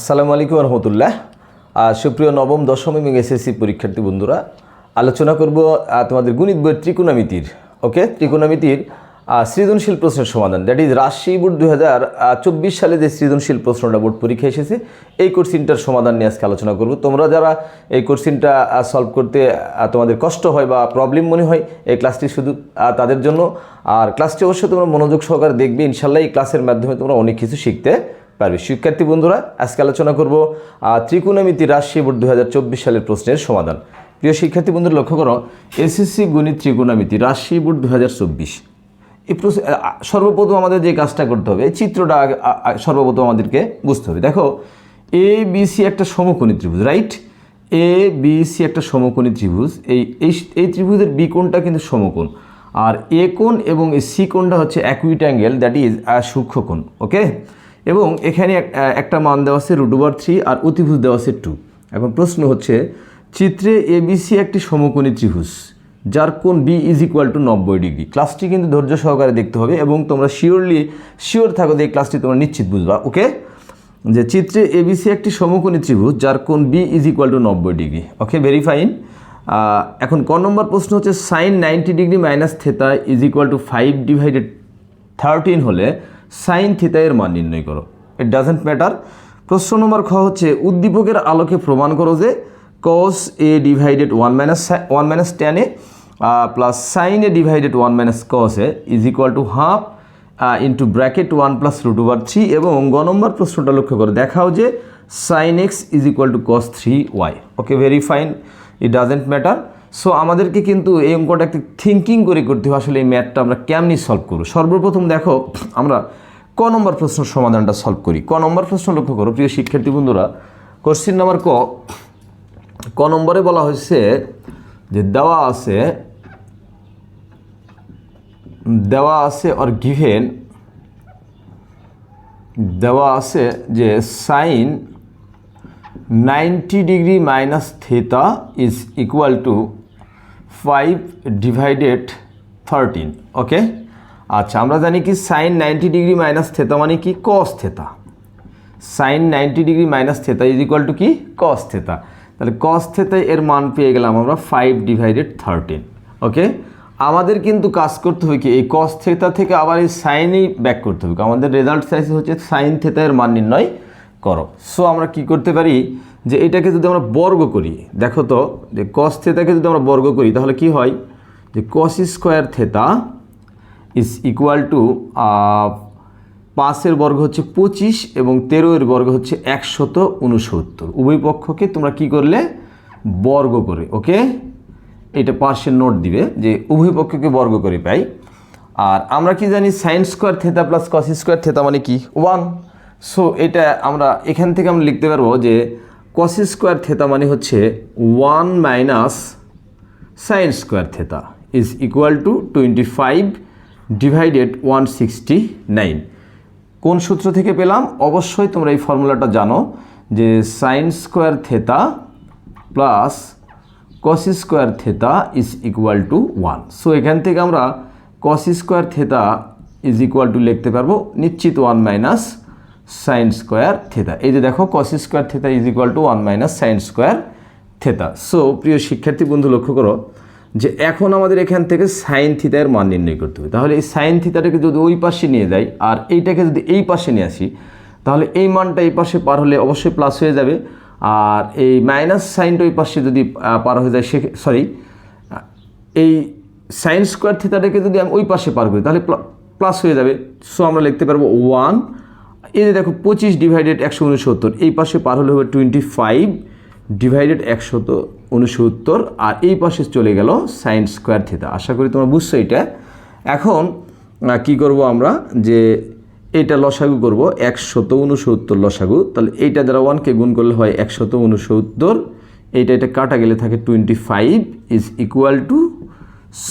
আসসালামু আলাইকুম রহমতুল্লাহ। সুপ্রিয় নবম, দশম এবং এসএসসি পরীক্ষার্থী বন্ধুরা, আলোচনা করব তোমাদের গণিত বইয়ের ত্রিকোণমিতির, ওকে? ত্রিকোণমিতির সৃজনশীল প্রশ্নের সমাধান। দ্যাট ইজ রাজশাহী বোর্ড দু হাজার চব্বিশ সালে যে সৃজনশীল প্রশ্নটা বোর্ড পরীক্ষা এসেছে, এই কোশ্চিনটার সমাধান নিয়ে আজকে আলোচনা করব। তোমরা যারা এই কোশ্চিনটা সলভ করতে তোমাদের কষ্ট হয় বা প্রবলেম মনে হয়, এই ক্লাসটি শুধু তাদের জন্য। আর ক্লাসটি অবশ্যই তোমরা মনোযোগ সহকারে দেখবে, ইনশাল্লাহ এই ক্লাসের মাধ্যমে তোমরা অনেক কিছু শিখতে পারবে। শিক্ষার্থী বন্ধুরা, আজকে আলোচনা করব ত্রিকোণমিতি রাজশাহী বোর্ড দু হাজার চব্বিশ সালের প্রশ্নের সমাধান। প্রিয় শিক্ষার্থী বন্ধুরা, লক্ষ্য করো এসএসসি গণিত ত্রিকোণমিতি রাশি বোর্ড দু হাজার চব্বিশ। এই সর্বপ্রথম আমাদের যে কাজটা করতে হবে, এই চিত্রটা সর্বপ্রথম আমাদেরকে বুঝতে হবে। দেখো এ বি সি একটা সমকোণী ত্রিভুজ রাইট এ বি সি একটা সমকোণী ত্রিভুজ, এই এই ত্রিভুজের বি কোণটা কিন্তু সমকোণ। আর এ কোণ এবং এই সি কোণটা হচ্ছে অ্যাকুইট অ্যাঙ্গেল দ্যাট ইজ সূক্ষ্মকোণ ওকে এবং এখানে এক- একটা মান দেওয়া আছে রুট ওভার থ্রি আর অতিভুজ দেওয়া আছে টু এখন প্রশ্ন হচ্ছে, চিত্রে এবিসি একটি সমকোণী ত্রিভুজ, যার কোণ বি ইজ ইকুয়াল টু নব্বই ডিগ্রি ক্লাসটি কিন্তু ধৈর্য সহকারে দেখতে হবে এবং তোমরা শিওরলি শিওর থাকো যে এই ক্লাসটি তোমরা নিশ্চিত বুঝবা ওকে যে চিত্রে এবিসি একটি সমকোণী ত্রিভুজ, যার কোণ বি ইজ ইকুয়াল টু নব্বই ডিগ্রি ওকে ভেরি ফাইন এখন ক নম্বর প্রশ্ন হচ্ছে sine ninety degree minus theta is equal to five divided thirteen হলে সাইন থিতা এর মান নির্ণয় করো। ইট ডাজেন্ট ম্যাটার প্রশ্ন নম্বর খ হচ্ছে, উদ্দীপকের আলোকে প্রমাণ করো যে cos A divided one minus one minus ten A plus sine A divided one minus cos A is equal to half into bracket one plus root over three এবং গ নম্বর প্রশ্নটা লক্ষ্য করে। দেখাও যে sine X is equal to cos three Y okay very fine it doesn't matter so আমাদেরকে কিন্তু এই অঙ্কটা একটু থিঙ্কিং করে করতে হবে আসলে এই ম্যাথটা আমরা কেমনি সলভ করব। সর্বপ্রথম দেখো, আমরা ক নম্বর প্রশ্ন সমাধানটা সলভ করি। ক নম্বর প্রশ্ন লক্ষ্য করো, প্রিয় শিক্ষার্থী বন্ধুরা। কোশ্চিন নাম্বার ক। ক নম্বরে বলা হয়েছে যে, দেওয়া আছে দেওয়া আছে অর গিভেন দেওয়া আছে যে sine ninety degree minus theta is equal to five divided thirteen okay আচ্ছা আমরা জানি কি sine ninety degree minus theta মানে কি? Cos theta sine ninety degree minus theta is equal to কি? কস থেতা তাহলে কস থেতা এর মান পেয়ে গেলাম আমরা ফাইভ ডিভাইডেড থার্টিন ওকে আমাদের কিন্তু কাজ করতে হবে কি? এই কস থেতা থেকে আবার এই সাইনই ব্যাক করতে হবে। আমাদের রেজাল্ট সাইজ হচ্ছে সাইন থেতা এর মান নির্ণয় করো। সো আমরা কি করতে পারি? যে এটাকে যদি আমরা বর্গ করি, দেখো তো, যে কস থেতাকে যদি আমরা বর্গ করি, তাহলে কি হয়? যে cos square theta is equal to পাঁচের বর্গ হচ্ছে পঁচিশ এবং তেরোয়ের বর্গ হচ্ছে একশত উনসত্তর উভয় পক্ষকে তোমরা কি করলে? বর্গ করে ওকে এটা পার্সের নোট দিবে যে উভয় পক্ষকে বর্গ করে পাই। আর আমরা কি জানি sine square theta plus cos square theta মানে কি? ওয়ান সো এটা আমরা এখান থেকে আমরা লিখতে পারব যে কস স্কোয়ার থেতা মানে হচ্ছে one minus sine square theta is equal to twenty five divided one sixty nine কোন সূত্র থেকে পেলাম? অবশ্যই তোমরা এই ফর্মুলাটা জানো যে sine square theta plus cos square theta is equal to one so এখান থেকে আমরা cos square theta is equal to লিখতে পারব, নিশ্চিত one minus sine square theta এই যে দেখো cos square theta is equal to one minus sine square theta so প্রিয় শিক্ষার্থী, বন্ধু, লক্ষ্য করো যে এখন আমাদের এখান থেকে সাইন থিতার মান নির্ণয় করতে হবে। তাহলে এই সাইন থিতাটাকে যদি ওই পাশে নিয়ে যাই, আর এইটাকে যদি এই পাশে নিয়ে আসি, তাহলে এই মানটা এই পাশে পার হলে অবশ্যই প্লাস হয়ে যাবে। আর এই মাইনাস সাইনটা ওই পাশে যদি পার হয়ে যায়, সে সরি এই সাইন স্কোয়ার থিতাটাকে যদি আমি ওই পাশে পার করি, তাহলে প্লাস হয়ে যাবে। সো আমরা লিখতে পারব ওয়ান এই যে দেখো, পঁচিশ ডিভাইডেড একশো উনসত্তর, এই পাশে পার হলে হবে টোয়েন্টি ফাইভ ডিভাইডেড একশত উনসত্তর, আর এই পাশে চলে গেল সাইন স্কোয়ার থিতা আশা করি তোমরা বুঝছ এটা। এখন কি করব আমরা? যে এটা লসাগু করব একশত উনসত্তর লসাগু। তাহলে এইটা দ্বারা ওয়ানকে গুণ করলে হয় একশত উনসত্তর, এইটা, এটা কাটা গেলে থাকে twenty five is equal to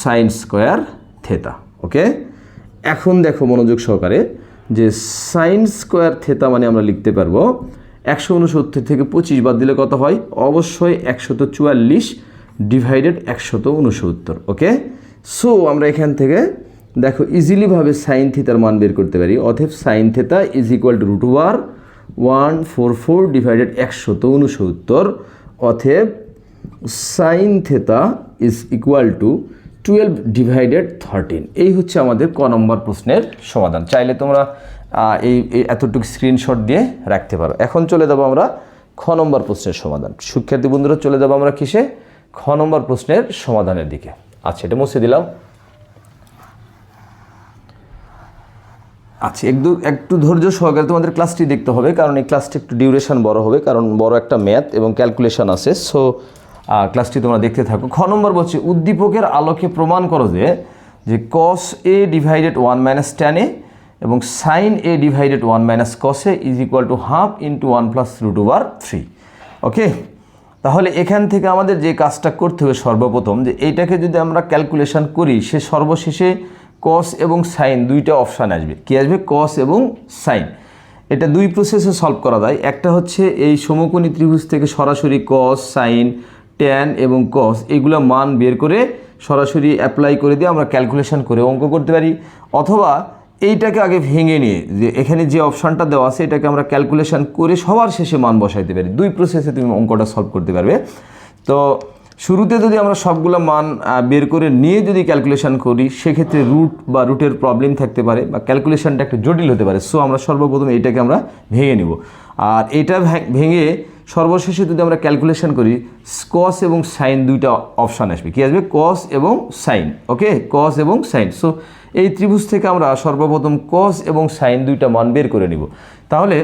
sine square theta okay এখন দেখো মনোযোগ সহকারে যে সাইন স্কোয়ার থেতা মানে আমরা লিখতে পারব একশো উনসত্তর থেকে পঁচিশ বাদ দিলে কত হয়? অবশ্যই একশত চুয়াল্লিশ ডিভাইডেড একশত উনসত্তর ওকে সো আমরা এখান থেকে দেখো ইজিলিভাবে সাইন থিতার মান বের করতে পারি। অথব sine theta is equal to root over one four four divided একশত উনসত্তর। অথেব sine theta is equal to twelve divided thirteen এই হচ্ছে আমাদের ক নম্বর প্রশ্নের সমাধান। চাইলে তোমরা এই এতটুকু স্ক্রিনশট দিয়ে রাখতে পারো। এখন চলে যাব আমরা খ নম্বর প্রশ্নের সমাধান। শিক্ষার্থী বন্ধুরা, চলে যাব আমরা কিসে? খ নম্বর প্রশ্নের সমাধানের দিকে। আচ্ছা এটা মুছে দিলাম। আচ্ছা একটু একটু ধৈর্য সহকারে তোমাদের ক্লাসটি দেখতে হবে, কারণ এই ক্লাসটি একটু ডিউরেশন বড় হবে, কারণ বড় একটা ম্যাথ এবং ক্যালকুলেশন আছে। সো ক্লাসটি তোমরা দেখতে থাকো। খ নম্বর বলছে, উদ্দীপকের আলোকে প্রমাণ করো যে যে cos A divided one minus ten A এবং sine A divided one minus cos A is equal to half into one plus root over three okay তাহলে এখান থেকে আমাদের যে কাজটা করতে হবে সর্বপ্রথম, যে এইটাকে যদি আমরা ক্যালকুলেশন করি, সে সর্বশেষে কস এবং সাইন দুইটা অপশান আসবে। কি আসবে? কস এবং সাইন এটা দুই প্রসেসে সলভ করা যায়। একটা হচ্ছে এই সমকোণী ত্রিভুজ থেকে সরাসরি কস সাইন ট্যান এবং কস এগুলো মান বের করে সরাসরি অ্যাপ্লাই করে দিয়ে আমরা ক্যালকুলেশন করে অঙ্ক করতে পারি। অথবা এইটাকে আগে ভেঙে নিয়ে, যে এখানে যে অপশানটা দেওয়া আছে, এটাকে আমরা ক্যালকুলেশন করে সবার শেষে মান বসাইতে পারি। দুই প্রসেসে তুমি অঙ্কটা সলভ করতে পারবে। তো শুরুতে যদি আমরা সবগুলো মান বের করে নিয়ে যদি ক্যালকুলেশন করি, সেক্ষেত্রে রুট বা রুটের প্রবলেম থাকতে পারে বা ক্যালকুলেশনটা একটু জটিল হতে পারে। সো আমরা সর্বপ্রথম এইটাকে আমরা ভেঙে নিব। আর এটা ভেঙে সর্বশেষে যদি আমরা ক্যালকুলেশন করি কস এবং সাইন দুইটা অপশান আসবে। কি আসবে? কস এবং সাইন ওকে কস এবং সাইন সো এই ত্রিভুজ থেকে আমরা সর্বপ্রথম কস এবং সাইন দুইটা মান বের করে নিব। তাহলে,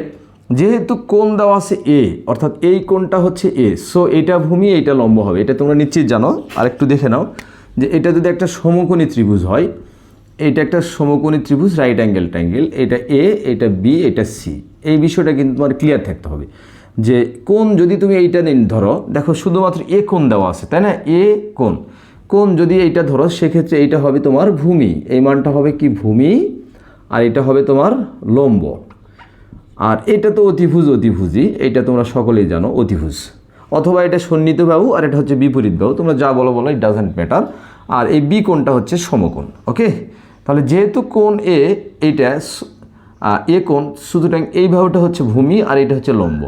যেহেতু কোণ দেওয়া আছে এ অর্থাৎ এই কোণটা হচ্ছে এ সো এটা ভূমি, এটা লম্ব হবে। এটা তোমরা নিশ্চিত জানো। আর একটু দেখে নাও যে এটা যদি একটা সমকোণী ত্রিভুজ হয়, এটা একটা সমকোণী ত্রিভুজ রাইট অ্যাঙ্গেল ট্যাঙ্গেল এটা এ এটা বি এটা সি এই বিষয়টা কিন্তু তোমার ক্লিয়ার থাকতে হবে। যে কোন যদি তুমি এইটা নিন ধরো, দেখো শুধুমাত্র এ কোন দেওয়া আছে, তাই না? এ কোন কোন যদি এইটা ধরো, সেক্ষেত্রে এইটা হবে তোমার ভূমি। এই মানটা হবে কি? ভূমি। আর এটা হবে তোমার লম্ব। আর এটা তো অতিভুজ, অতিভুজই। এটা তোমরা সকলেই জানো, অতিভুজ। অথবা এটা সন্নিহিত বাহু আর এটা হচ্ছে বিপরীত বাহু। তোমরা যা বলো বলো ইট ডাজেন্ট ম্যাটার আর এই বি কোণটা হচ্ছে সমকোণ, ওকে? তাহলে যেহেতু কোণ এ, এইটা এ কোণ, সুতরাং এই বাহুটা হচ্ছে ভূমি আর এটা হচ্ছে লম্ব।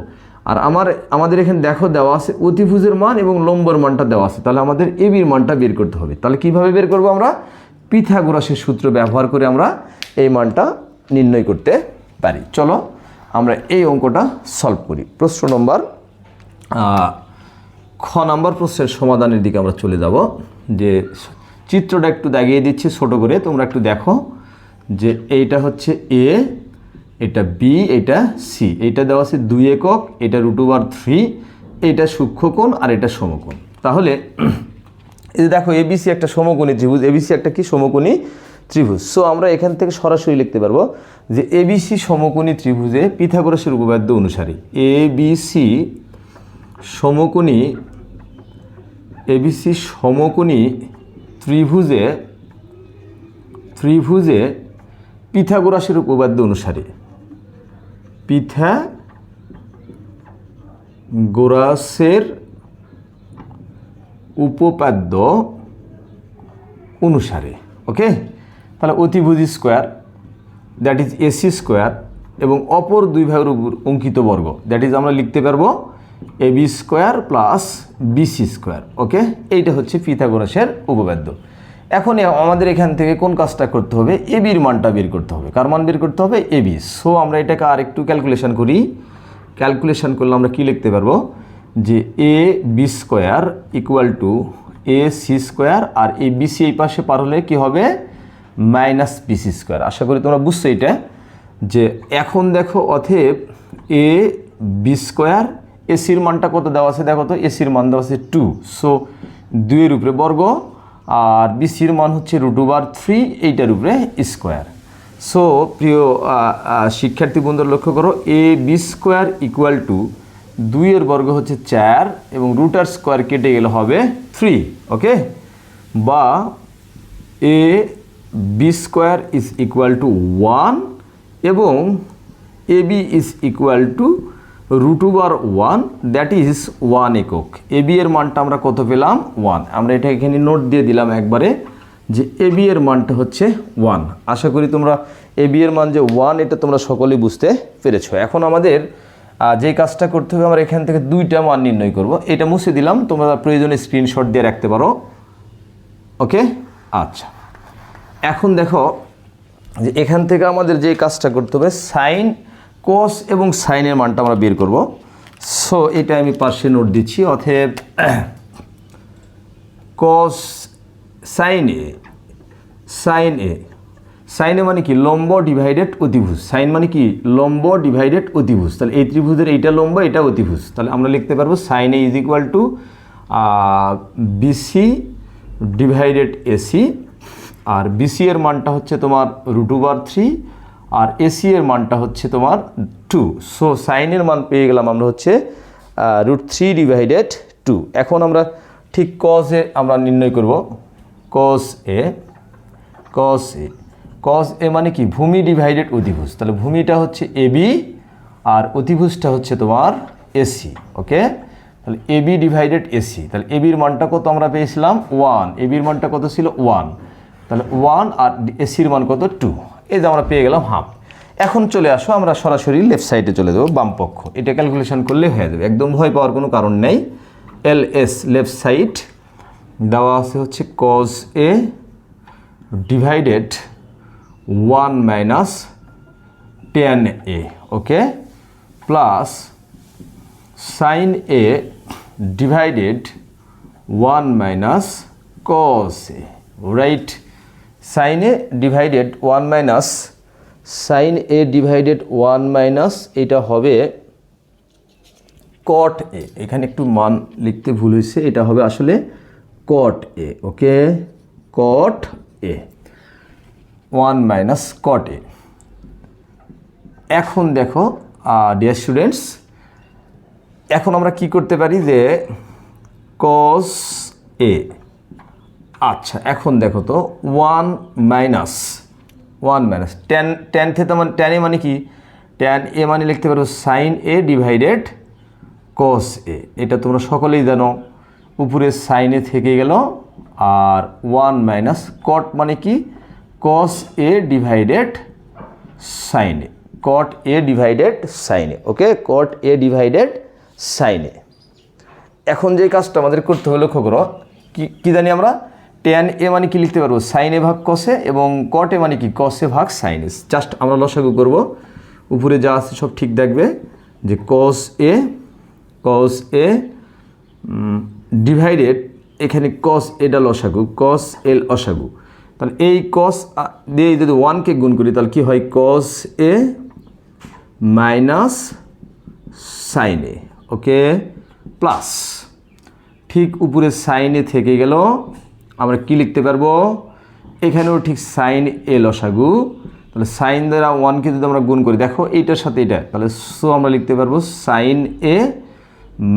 আর আমার, আমাদের এখানে দেখো দেওয়া আছে অতিভুজের মান এবং লম্বর মানটা দেওয়া আছে। তাহলে আমাদের এবির মানটা বের করতে হবে। তাহলে কীভাবে বের করব আমরা? পিথাগোরাসের সূত্র ব্যবহার করে আমরা এই মানটা নির্ণয় করতে পারি। চলো আমরা এই অঙ্কটা সলভ করি। প্রশ্ন নম্বর খ নাম্বার প্রশ্নের সমাধানের দিকে আমরা চলে যাব। যে চিত্রটা একটু দাগিয়ে দিচ্ছি ছোট করে, তোমরা একটু দেখো যে এইটা হচ্ছে এ এটা বি এটা সি এটা দেওয়া আছে দুই একক, এটা রুট ওভার থ্রি এটা সূক্ষ্মকোণ আর এটা সমকোণ। তাহলে, এই দেখো এবিসি একটা সমকোণী ত্রিভুজ এবিসি একটা কি? সমকোণী ত্রিভুজ। সো আমরা এখান থেকে সরাসরি লিখতে পারব যে এবিসি সমকোণী ত্রিভুজে পিথাগোরাসের উপপাদ্য অনুসারে। এবিসি সমকোণী এবিসি সমকোণী ত্রিভুজে ত্রিভুজে পিথাগোরাসের উপপাদ্য অনুসারে। পিথা গোরাসের উপপাদ্য অনুসারে, ওকে? তাহলে অতিভুজ square that is AC square, এবং অপর দুই ভাগের অঙ্কিত বর্গ দ্যাট ইজ আমরা লিখতে পারব A B square plus BC square, okay? এইটা হচ্ছে পিথাগোরাসের উপপাদ্য। এখন আমাদের এখান থেকে কোন কাজটা করতে হবে? এ বির মানটা বের করতে হবে। কার মান বের করতে হবে? এ বি সো আমরা এটাকে আর একটু ক্যালকুলেশন করি। ক্যালকুলেশন করলে আমরা কি লিখতে পারব? যে A B square equal to A C square আর এই বিসি এই পাশে পার হলে কী হবে? Minus BC square. আশা করি তোমরা বুঝছ এটা। যে এখন দেখো অথেব এ বি স্কোয়ার এসির মানটা কত দেওয়া আছে? দেখো তো এসির মান দেওয়া আছে টু সো দুইয়ের উপরে বর্গ আর বিসির মান হচ্ছে রুট ওভার থ্রি এইটার উপরে স্কোয়ার সো প্রিয় শিক্ষার্থী বন্ধুরা, লক্ষ্য করো A B square equal to দুইয়ের বর্গ হচ্ছে চার এবং রুটার স্কোয়ার কেটে গেলে হবে থ্রি ওকে বা A B square is equal to one এবং A B is equal to root over one that is one একক। এ বি এর মানটা আমরা কত পেলাম? ওয়ান আমরা এটা এখানে নোট দিয়ে দিলাম একবারে যে এ বি এর মানটা হচ্ছে ওয়ান আশা করি তোমরা এ বি এর মান যে ওয়ান এটা তোমরা সকলেই বুঝতে পেরেছ। এখন আমাদের যে কাজটা করতে হবে, আমরা এখান থেকে দুইটা মান নির্ণয় করব। এটা মুছে দিলাম, তোমরা প্রয়োজনে স্ক্রিনশট দিয়ে রাখতে পারো। ওকে? আচ্ছা। এখন দেখো যে এখান থেকে আমাদের যে কাজটা করতে হবে সাইন কোস এবং সাইনের মানটা আমরা বের করব। সো এটা আমি পাশে নোট দিচ্ছি, অতএব কস সাইন এ সাইন এ সাইনে মানে কি? লম্ব ডিভাইডেড অতিভুজ। সাইন মানে কি? লম্ব ডিভাইডেড অতিভুজ। তাহলে এই ত্রিভুজের এইটা লম্ব, এটা অতিভুজ। তাহলে আমরা লিখতে পারব sine A is equal to BC divided AC R BC এর মানটা হচ্ছে তোমার রুট ওভার থ্রি আর এসি এর মানটা হচ্ছে তোমার টু সো সাইনের মান পেয়ে গেলাম আমরা হচ্ছে রুট থ্রি ডিভাইডেড টু এখন আমরা ঠিক কজে আমরা নির্ণয় করব। কস এ কস এ কস এ মানে কি? ভূমি ডিভাইডেড অতিভুজ তাহলে ভূমিটা হচ্ছে এবি আর অতিভুজটা হচ্ছে তোমার এসি ওকে তাহলে এবি ডিভাইডেড এসি তাহলে এবির মানটা কত আমরা পেয়েছিলাম? ওয়ান এবির মানটা কত ছিল? ওয়ান তাহলে ওয়ান আর এসির মান কত? টু এই যে আমরা পেয়ে গেলাম হাফ। এখন চলে আসো, আমরা সরাসরি লেফট সাইডে চলে যাব, বাম পক্ষ। এটা ক্যালকুলেশন করলে হয়ে যাবে। একদম ভয় পাওয়ার কোনো কারণ নেই। এল এস লেফট সাইড দেওয়া আছে হচ্ছে cos A divided one minus tan A okay plus sine A divided one minus cos A right sine A divided one minus sine A divided one minus এটা হবে কট এ এখানে একটু মান লিখতে ভুল হয়েছে, এটা হবে আসলে কট এ ওকে? কট এ ওয়ান মাইনাস কট এ এখন দেখো ডিয়ার স্টুডেন্টস এখন আমরা কি করতে পারি যে কস এ আচ্ছা এখন দেখো তো one minus one minus tan tan theta মানে টেন এ মানে কি? টেন এ মানে লিখতে পারো সাইন এ ডিভাইডেড কস এ এটা তোমরা সকলেই জানো, উপরে সাইনে থেকে গেল, আর ওয়ান মাইনাস কট মানে কি? কস এ ডিভাইডেড সাইনে কট এ ডিভাইডেড সাইনে ওকে কট এ ডিভাইডেড সাইনে এখন যে কাজটা আমাদের করতে হবে, লক্ষ্য করো কী জানি আমরা? টেন এ মানে কি লিখতে পারব? সাইনে ভাগ কসে এবং কট এ মানে কি? কসে ভাগ সাইনে জাস্ট আমরা লসাগু করব। উপরে যা আছে সব ঠিক দেখবে যে cos A cos A divided এখানে কস এটা লসাগু কস এল অসাগু। তাহলে এই কস দিয়ে যদি ওয়ানকে গুণ করি, তাহলে কি হয়? কস এ মাইনাস সাইনে ওকে প্লাস ঠিক উপরে সাইনে থেকে গেল আমরা কি লিখতে পারব? এখানেও ঠিক সাইন এ লসাগু। তাহলে সাইন দ্বারা ওয়ানকে যদি আমরা গুণ করি, দেখো এইটার সাথে এটা, তাহলে সো আমরা লিখতে পারব sine A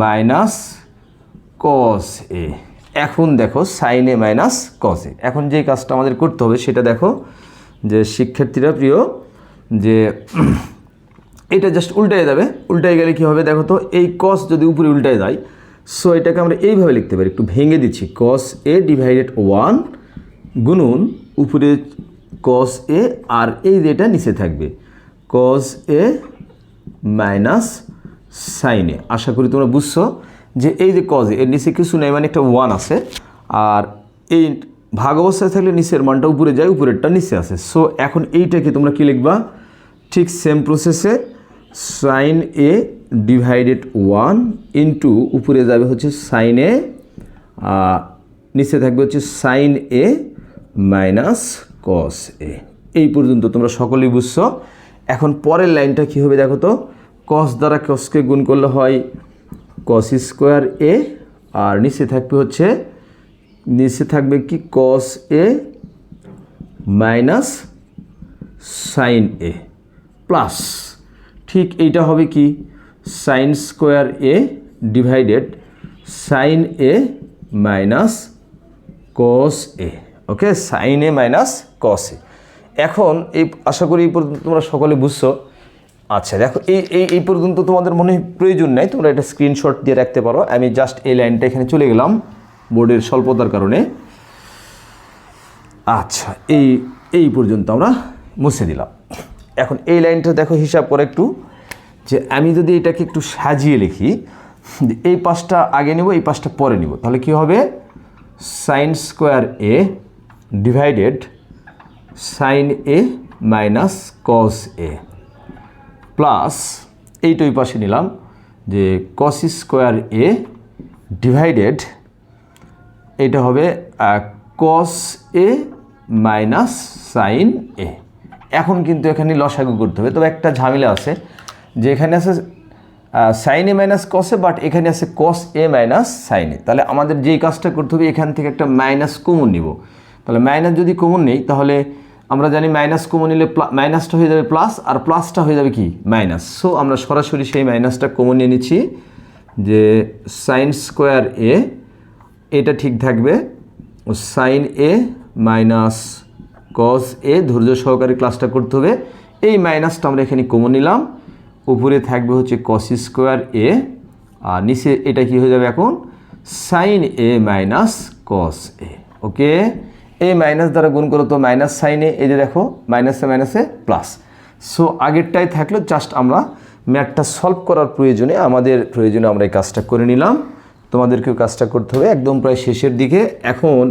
minus cos A এখন দেখো sign A minus cos A এখন যে কাজটা আমাদের করতে হবে সেটা দেখো যে শিক্ষার্থীরা প্রিয়, যে এটা জাস্ট উল্টায় যাবে। উল্টায় গেলে কি হবে দেখো তো, এই কস যদি উপরে উল্টায় যায় সো এটাকে আমরা এইভাবে লিখতে পারি। একটু ভেঙে দিচ্ছি। কস এ ডিভাইডেড ওয়ান গুনুন উপরে কস এ আর এই যে এটা নিচে থাকবে। কস এ মাইনাস সাইনে আশা করি তোমরা বুঝছ যে এই যে কজ এর নিচে কিছু নেই মানে একটা ওয়ান আছে। আর এই ভাগ অবস্থায় থাকলে নিচের মানটা উপরে যায়, উপরেরটা নিচে আছে। সো এখন এইটাকে তোমরা কি লিখবা? ঠিক সেম প্রসেসে sine A divided one into উপরে যাবে হচ্ছে সাইন এ নিচে থাকবে হচ্ছে সাইন এ মাইনাস কস এ এই পর্যন্ত তোমরা সকলেই বুঝছ। এখন পরের লাইনটা কী হবে দেখো তো। কস দ্বারা কসকে গুণ করলে হয় কস স্কোয়ার এ আর নিচে থাকবে হচ্ছে, নিচে থাকবে কি cos A minus sine A plus ঠিক এইটা হবে কি? Sine square A divided sine A minus cos A okay sine A minus cos A এখন এই আশা করি এই পর্যন্ত তোমরা সকলে বুঝছ। আচ্ছা দেখো, এই এই এই পর্যন্ত তোমাদের মনে প্রয়োজন নাই, তোমরা এটা স্ক্রিনশট দিয়ে রাখতে পারো। আমি জাস্ট এই লাইনটা এখানে চলে গেলাম বোর্ডের স্বল্পতার কারণে। আচ্ছা এই এই পর্যন্ত আমরা মুছে দিলাম। এখন এই লাইনটা দেখো হিসাব করে একটু, যে আমি যদি এটাকে একটু সাজিয়ে লিখি, এই পাশটা আগে নেব, এই পাশটা পরে নেব। তাহলে কি হবে? Sine square A divided sine A minus cos A plus এইটা ওই পাশে নিলাম, যে কস স্কোয়ার এ ডিভাইডেড এটা হবে কস এ মাইনাস সাইন এ এখন কিন্তু এখানে লসাগু করতে হবে। তবে একটা ঝামেলা আছে, যে এখানে আছে সাইন এ মাইনাস কসে বাট এখানে আছে কস এ মাইনাস সাইন তাহলে আমাদের যেই কাজটা করতে হবে, এখান থেকে একটা মাইনাস কমন নিব। তাহলে মাইনাস যদি কমন নেই, তাহলে আমরা জানি মাইনাস কমন নিলে মাইনাসটা হয়ে যাবে প্লাস আর প্লাসটা হয়ে যাবে কি? মাইনাস সো আমরা সরাসরি সেই মাইনাসটা কমন নিয়ে নিচ্ছি, যে সাইন স্কোয়ার এ এটা ঠিক থাকবে সাইন এ মাইনাস কস এ ধৈর্য সহকারে ক্লাসটা করতে হবে। এই মাইনাসটা আমরা এখানে কমন নিলাম। উপরে থাকবে হচ্ছে কস স্কোয়ার এ আর নিচে এটা কি হয়ে যাবে এখন? Sign A minus cos A ওকে এই মাইনাস দ্বারা গুণ করো তো মাইনাস সাইনে এই যে দেখো মাইনাসে মাইনাসে প্লাস সো আগেরটাই থাকল জাস্ট আমরা ম্যাথটা সলভ করার প্রয়োজনে, আমাদের প্রয়োজনে আমরা এই কাজটা করে নিলাম। তোমাদেরকেও কাজটা করতে হবে, একদম প্রায় শেষের দিকে। এখন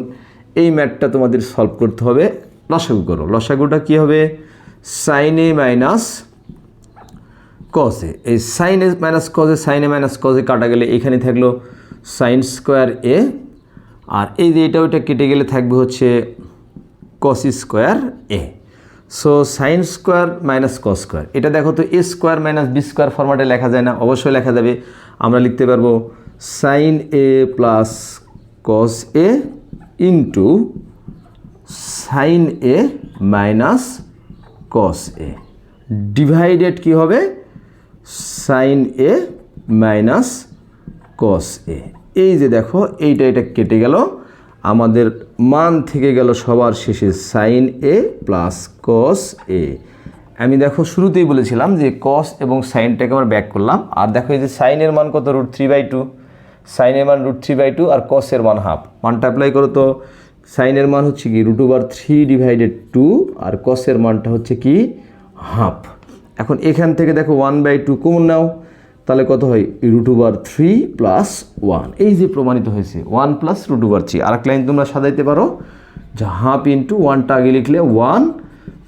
এই ম্যাথটা তোমাদের সলভ করতে হবে। লসাগু করো। লসাগুটা কী হবে? সাইনে মাইনাস কজে এই সাইনে মাইনাস কজে সাইনে মাইনাস কজে কাটা গেলে এখানে থাকল সাইন স্কোয়ার এ আর এই যে এটা ওইটা কেটে গেলে থাকবে হচ্ছে cos square A so sine square minus cos square এটা দেখো তো A square minus B square ফরম্যাটে লেখা যায় না, অবশ্যই লেখা যাবে। আমরা লিখতে পারব sine A plus cos A into sine A minus cos A divided কি হবে? সাইন এ মাইনাস কস এ এই যে দেখো, এইটা এটা কেটে গেল। আমাদের মান থেকে গেল সবার শেষে সাইন এ প্লাস কস এ আমি দেখো, শুরুতেই বলেছিলাম যে কস এবং সাইনটাকে আমরা ব্যাক করলাম। আর দেখো, এই যে সাইনের মান কত? রুট থ্রি বাই টু সাইনের মান রুট থ্রি বাই টু আর কসের মান হাফ মানটা অ্যাপ্লাই করো তো। সাইনের মান হচ্ছে কি root over three divided two আর কসের মানটা হচ্ছে কি হাফ এখন এখান থেকে দেখো ওয়ান বাই টু কমন নাও, তাহলে কত হয়? Root over three plus one এই যে প্রমাণিত হয়েছে one plus root over three আর লাইন তোমরা সাজাইতে পারো, যে হাফ ইন্টু ওয়ানটা আগে লিখলে one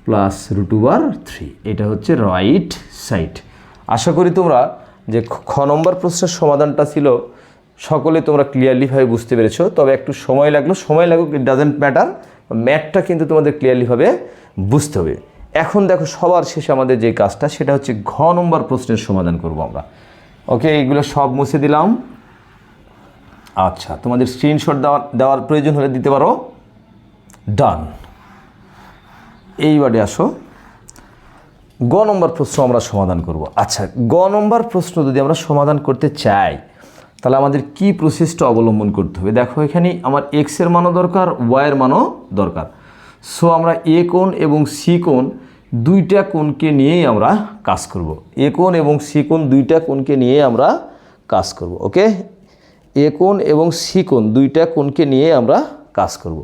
plus root over three এটা হচ্ছে রাইট সাইড আশা করি তোমরা যে খ নম্বর প্রশ্নের সমাধানটা ছিল সকলে তোমরা ক্লিয়ারলিভাবে বুঝতে পেরেছ, তবে একটু সময় লাগল। সময় লাগুক ইট ডাজেন্ট ম্যাটার ম্যাটটা কিন্তু তোমাদের ক্লিয়ারলিভাবে বুঝতে হবে। এখন দেখো, সবার শেষে আমাদের যে কাজটা, সেটা হচ্ছে ঘ নম্বর প্রশ্নের সমাধান করব আমরা। ওকে এইগুলো সব মুছে দিলাম। আচ্ছা তোমাদের স্ক্রিনশট দেওয়ার দেওয়ার প্রয়োজন হলে দিতে পারো। ডান এইবারে আসো। গ নম্বর প্রশ্ন আমরা সমাধান করব। আচ্ছা গ নম্বর প্রশ্ন যদি আমরা সমাধান করতে চাই তাহলে আমাদের কি প্রসেসটা অবলম্বন করতে হবে? দেখো, এখানে আমার এক্সের মানও দরকার ওয়াইয়ের মানও দরকার। সো আমরা এ কোণ এবং সি কোণ দুইটা কোণকে নিয়েই আমরা কাজ করব। এ কোণ এবং সি কোণ দুইটা কোণকে নিয়ে আমরা কাজ করব, ওকে? এ কোণ এবং সি কোণ দুইটা কোণকে নিয়ে আমরা কাজ করব।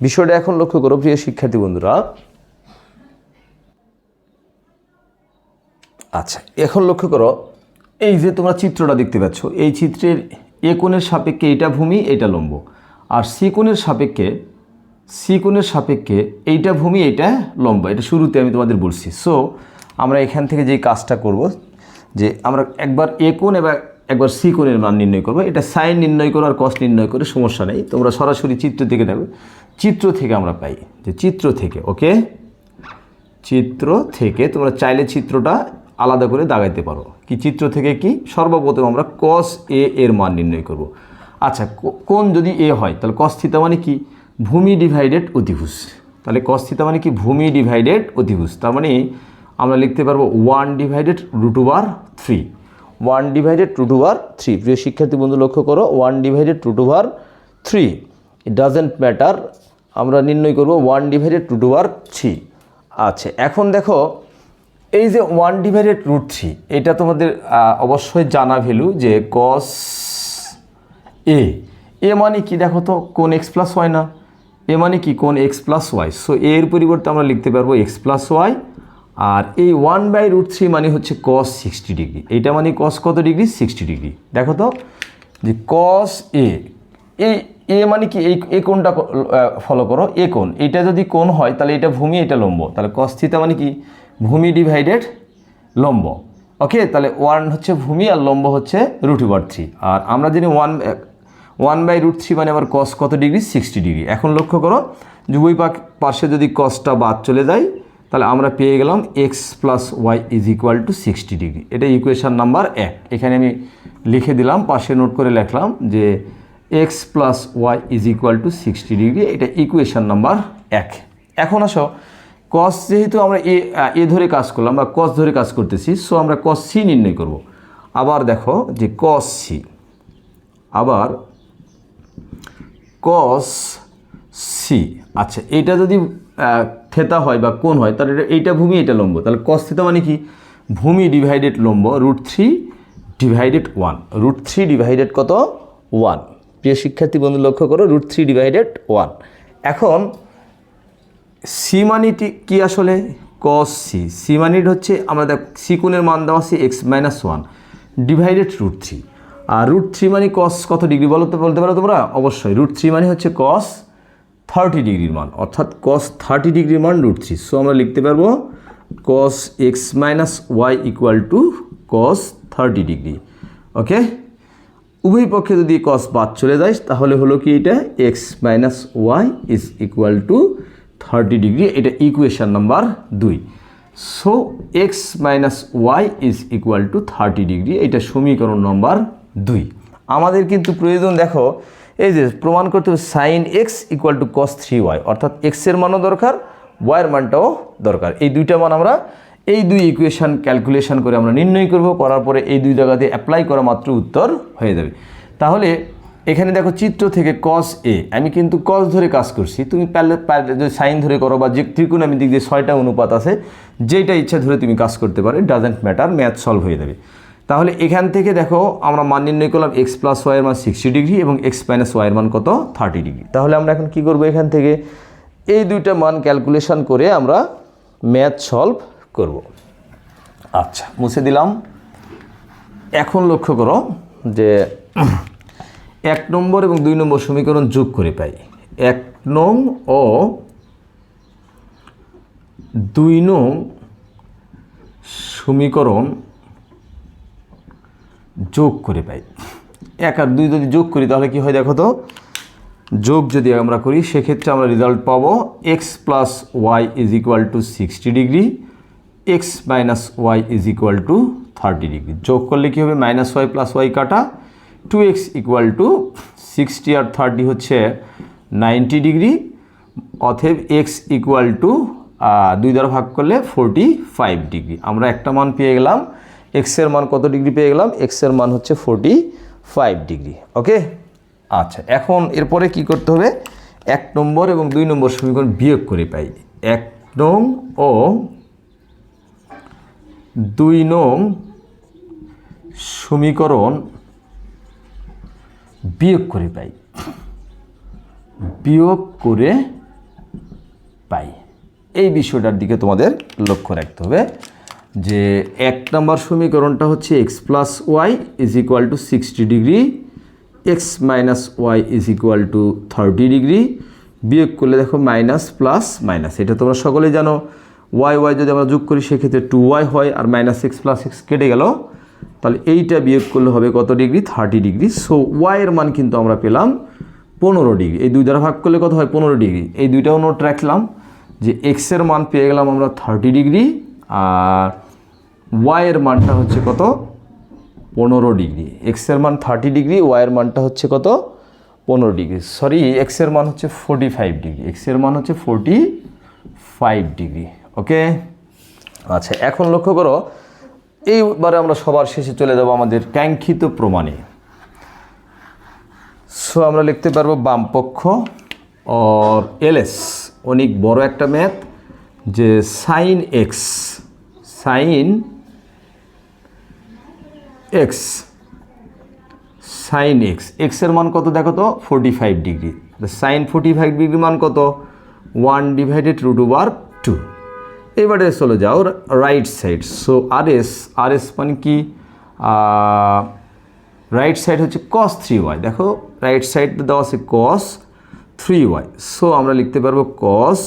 বিষয়টা এখন লক্ষ্য করো, প্রিয় শিক্ষার্থী বন্ধুরা। আচ্ছা এখন লক্ষ্য করো এই যে তোমরা চিত্রটা দেখতে পাচ্ছ, এই চিত্রের এ কোণের সাপেক্ষে এটা ভূমি এটা লম্ব। আর সি কোণের সাপেক্ষে, সি কোণের সাপেক্ষে এইটা ভূমি এটা লম্ব। এটা শুরুতে আমি তোমাদের বলছি। সো আমরা এখান থেকে যে কাজটা করব, যে আমরা একবার এ কোণ এবং একবার সি কোণের মান নির্ণয় করব। এটা সাইন নির্ণয় করো আর কস নির্ণয় করে সমস্যা নেই। তোমরা সরাসরি চিত্র থেকে দেখো চিত্র থেকে আমরা পাই, যে চিত্র থেকে ওকে চিত্র থেকে তোমরা চাইলে চিত্রটা আলাদা করে দাগাইতে পারো। কি চিত্র থেকে কি? সর্বপ্রথম আমরা কস এ এর মান নির্ণয় করব। আচ্ছা কোন যদি এ হয়, তাহলে কস থিতা মানে কি? ভূমি ডিভাইডেড অতিভুজ তাহলে কস থিতা মানে কি? ভূমি ডিভাইডেড অতিভুজ তার মানে আমরা লিখতে পারব one divided root over three one divided root over three প্রিয় শিক্ষার্থী, বন্ধু, লক্ষ্য করো one divided root over three it doesn't matter আমরা নির্ণয় করব one divided root over three আচ্ছা এখন দেখো এই যে ওয়ান ডিভাইডেড রুট থ্রি এটা তোমাদের অবশ্যই জানা ভ্যালু যে কস এ এ মানে কি দেখো তো, কোন এক্স প্লাস ওয়াই না? এ মানে কি, কোন এক্স প্লাস ওয়াই সো এর পরিবর্তে আমরা লিখতে পারব এক্স প্লাস ওয়াই আর এই ওয়ান বাই রুট থ্রি মানে হচ্ছে কস সিক্সটি ডিগ্রি এইটা মানে কস কত ডিগ্রি সিক্সটি ডিগ্রি দেখো তো, যে কস এ এই এ মানে কি, এই এ কোনটা ফলো করো এ কোন এটা যদি কোন হয়, তাহলে এটা ভূমি, এটা লম্ব। তাহলে কস থিতা মানে কি? ভূমি ডিভাইডেড লম্ব। ওকে তাহলে ওয়ান হচ্ছে ভূমি আর লম্ব হচ্ছে রুট ওভার থ্রি আর আমরা জানি one one by root three মানে আবার কস কত ডিগ্রি সিক্সটি ডিগ্রি এখন লক্ষ্য করো যে উভয় পাক- পাশে যদি কসটা বাদ চলে যায়, তাহলে আমরা পেয়ে গেলাম X plus Y is equal to sixty degree এটা ইকুয়েশান নাম্বার এক। এখানে আমি লিখে দিলাম, পাশে নোট করে লিখলাম যে X plus Y is equal to sixty degree এটা ইকুয়েশান নাম্বার এক। এখন আসো কস যেহেতু আমরা এ এ ধরে কাজ করলাম বা কস ধরে কাজ করতেছি সো আমরা কস সি নির্ণয় করব। আবার দেখো যে কস সি আবার কস সি আচ্ছা এটা যদি থেতা হয় বা কোন হয়, তাহলে এইটা ভূমি, এটা লম্ব। তাহলে কস থেতা মানে কি? ভূমি ডিভাইডেড লম্ব root three divided one root three divided কত? ওয়ান প্রিয় শিক্ষার্থী বন্ধু, লক্ষ্য করো রুট থ্রি ডিভাইডেড ওয়ান এখন সি মানিটি কি আসলে? কস সি সি মানিট হচ্ছে আমরা দেখ সি মান দেওয়া আছে X minus one divided root three আর রুট থ্রি মানে কস কত ডিগ্রি বলো তো বলতে পারো তোমরা? অবশ্যই রুট থ্রি মানে হচ্ছে কস থার্টি ডিগ্রির মান, অর্থাৎ কস থার্টি ডিগ্রির মান রুট থ্রি সো আমরা লিখতে পারব cos X minus Y equal to cos thirty degree okay উভয় পক্ষে যদি কস বাদ চলে যায়, তাহলে হলো কি এটা? X minus Y is equal to thirty degree এটা ইকুয়েশান নাম্বার দুই। So X minus Y is equal to thirty degree এটা সমীকরণ নম্বর দুই। আমাদের কিন্তু প্রয়োজন, দেখো, এই যে প্রমাণ করতে হবে sine X equal to cos three Y অর্থাৎ এক্সের মানও দরকার ওয়াইয়ের মানটাও দরকার। এই দুইটা মান আমরা, এই দুই ইকুয়েশন ক্যালকুলেশন করে আমরা নির্ণয় করব, করার পরে এই দুই জায়গাতে অ্যাপ্লাই করা মাত্র উত্তর হয়ে যাবে। তাহলে এখানে দেখো চিত্র থেকে কস এ আমি কিন্তু কস ধরে কাজ করছি। তুমি পারলে যদি সাইন ধরে করো বা যে ত্রিকোণামিতিক যে ছয়টা অনুপাত আছে যেটা ইচ্ছা ধরে তুমি কাজ করতে পারো ডাজেন্ট ম্যাটার ম্যাথ সলভ হয়ে যাবে। তাহলে এখান থেকে দেখো, আমরা মান নির্ণয় করলাম এক্স প্লাস ওয়াইয়ের মান সিক্সটি ডিগ্রি এবং এক্স মাইনাস ওয়াইয়ের মান কত? থার্টি ডিগ্রি তাহলে আমরা এখন কি করব এখান থেকে? এই দুইটা মান ক্যালকুলেশন করে আমরা ম্যাথ সলভ করব। আচ্ছা মুছে দিলাম। এখন লক্ষ্য করো যে এক নম্বর এবং দুই নম্বর সমীকরণ যোগ করে পাই। এক নং ও দুই নং সমীকরণ যোগ করে পাই। এক আর দুই যদি যোগ করি তাহলে কি হয় দেখো তো? যোগ যদি আমরা করি সেক্ষেত্রে আমরা রেজাল্ট পাবো X plus Y is equal to sixty degree X minus Y is equal to thirty degree যোগ করলে কী হবে? মাইনাস ওয়াই প্লাস ওয়াই কাটা। Two X equal to sixty R thirty হচ্ছে নাইনটি ডিগ্রি অথব এক্স ইকুয়াল টু দুই দ্বারা ভাগ করলে ফোরটি ফাইভ ডিগ্রি আমরা একটা মান পেয়ে গেলাম এক্সের মান কত ডিগ্রি পেয়ে গেলাম? এক্সের মান হচ্ছে ফোরটি ফাইভ ডিগ্রি ওকে আচ্ছা এখন এরপরে কি করতে হবে? এক নম্বর এবং দুই নম্বর সমীকরণ বিয়োগ করে পাই। এক নং ও দুই নং সমীকরণ বিয়োগ করে পাই। বিয়োগ করে পাই। এই বিষয়টার দিকে তোমাদের লক্ষ্য রাখতে হবে যে এক নম্বর সমীকরণটা হচ্ছে X plus Y is equal to sixty degree X minus Y is equal to thirty degree বিয়োগ করলে দেখো মাইনাস প্লাস মাইনাস এটা তোমরা সকলেই জানো। ওয়াই ওয়াই যদি আমরা যোগ করি, সেক্ষেত্রে টু ওয়াই হয় আর মাইনাস এক্স প্লাস এক্স কেটে গেল। তাহলে এইটা বিয়োগ করলে হবে কত ডিগ্রি? Thirty degree. সো ওয়াইয়ের মান কিন্তু আমরা পেলাম পনেরো ডিগ্রি। এই দুই দ্বারা ভাগ করলে কত হয়? পনেরো ডিগ্রি। এই দুইটাও নোট রাখলাম যে এক্সের মান পেয়ে গেলাম আমরা থার্টি ডিগ্রি আর ওয়াইয়ের মানটা হচ্ছে কত? পনেরো ডিগ্রি। এক্সের মান থার্টি ডিগ্রি ওয়াইয়ের মানটা হচ্ছে কত? পনেরো ডিগ্রি। সরি এক্সের মান হচ্ছে ফোর্টি ফাইভ ডিগ্রি এক্সের মান হচ্ছে ফোর্টি ফাইভ ডিগ্রি। ওকে আচ্ছা এখন লক্ষ্য করো এইবারে আমরা সবার শেষে চলে যাব আমাদের কাঙ্ক্ষিত প্রমাণে। সো আমরা লিখতে পারব বামপক্ষ অর এলএস অনেক বড় একটা ম্যাথ যে sine X sine X sine X এক্সের মান কত দেখো তো? Forty five degree sine forty five degree মান কত? One divided root over two এবারে চলে যাও right side so R S R S মানে কি? রাইট সাইড হচ্ছে কস থ্রি ওয়াই দেখো রাইট সাইড দেওয়া আছে কস থ্রি ওয়াই সো আমরা লিখতে পারব কস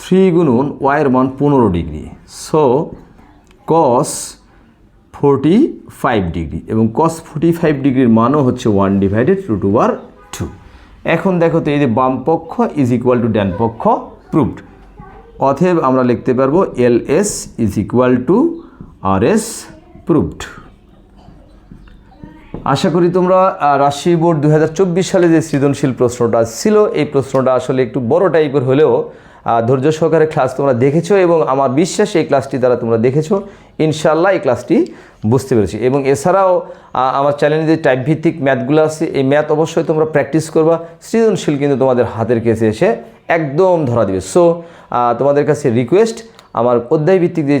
থ্রি গুণন ওয়াইয়ের মান পনেরো degree. So cos forty five degree এবং কস ফোর্টি ফাইভ ডিগ্রির মানও হচ্ছে one divided root over two এখন দেখো তো এই যে বাম পক্ষ ইজ ইকুয়াল টু ডান পক্ষ প্রুভড অতএব আমরা লিখতে পারব L S is equal to R S proved. আশা করি তোমরা রাজশাহী বোর্ড দুই হাজার চব্বিশ সালে যে সৃজনশীল প্রশ্নটা ছিল, এই প্রশ্নটা আসলে একটু বড় টাইপের হলেও ধৈর্য সহকারে ক্লাস তোমরা দেখেছ এবং আমার বিশ্বাস এই ক্লাসটি দ্বারা তোমরা দেখেছ। ইনশাল্লাহ এই ক্লাসটি বুঝতে পেরেছি। এবং এছাড়াও আমার চ্যানেলে যে টাইপ ভিত্তিক ম্যাথগুলো আছে, এই ম্যাথ অবশ্যই তোমরা প্র্যাকটিস করবা। সৃজনশীল কিন্তু তোমাদের হাতের কেসে এসে একদম ধরা দিবে। সো তোমাদের কাছে রিকোয়েস্ট আমার অধ্যায় ভিত্তিক যে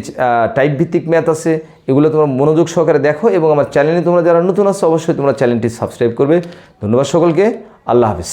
টাইপ ভিত্তিক ম্যাথ আছে, এগুলো তোমরা মনোযোগ সহকারে দেখো এবং আমার চ্যানেলে তোমরা যারা নতুন আছো, অবশ্যই তোমরা চ্যানেলটি সাবস্ক্রাইব করবে। ধন্যবাদ সকলকে। আল্লাহ হাফিজ।